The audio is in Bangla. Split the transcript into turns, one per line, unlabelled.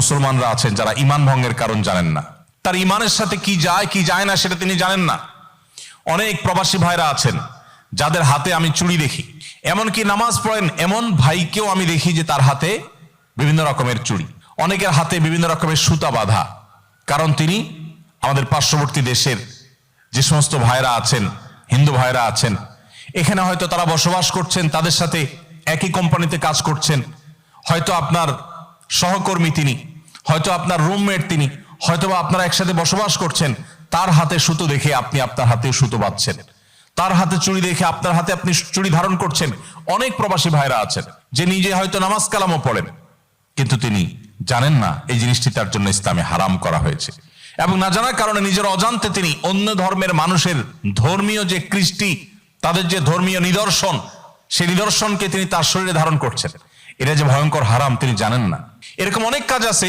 মুসলমানরা আছেন যারা ইমান ভঙ্গের কারণ জানেন না। তার ইমানের সাথে কি যায় কি যায় না সেটা তিনি জানেন না। অনেক প্রবাসী ভাইরা আছেন, যাদের হাতে আমি চুড়ি দেখি। এমনকি নামাজ পড়েন, এমন ভাইকেও আমি দেখি যে তার হাতে বিভিন্ন রকমের চুড়ি। অনেকের হাতে বিভিন্ন রকমের সুতা বাঁধা। কারণ তিনি আমাদের পার্শ্ববর্তী দেশের যে সমস্ত ভাইরা আছেন, হিন্দু ভাইরা আছেন, এখানে হয়তো তারা বসবাস করছেন, তাদের সাথে একই কোম্পানিতে কাজ করছেন। হয়তো আপনার সহকর্মী তিনি হয়তো আপনার রুমমেট তিনি হয়তো বা আপনারা একসাথে বসবাস করছেন, তার হাতে সুতো দেখে আপনি আপনার হাতে সুতো বাঁধছেন। তার হাতে চুড়ি দেখে আপনার হাতে আপনি চুড়ি ধারণ করছেন। অনেক প্রবাসী ভাইরা আছেন, যে নিজে হয়তো নামাজ কালামও পড়েন। কিন্তু তিনি জানেন না, এই জিনিসটি তার জন্য ইসলামে হারাম করা হয়েছে। এবং না জানার কারণে নিজের অজান্তে তিনি অন্য ধর্মের মানুষের ধর্মীয় যে কৃষ্টি, তাদের যে ধর্মীয় নিদর্শন, সেই নিদর্শনকে তিনি তার শরীরে ধারণ করছেন। এটা যে ভয়ঙ্কর হারাম তিনি জানেন না। এরকম অনেক কাজ আছে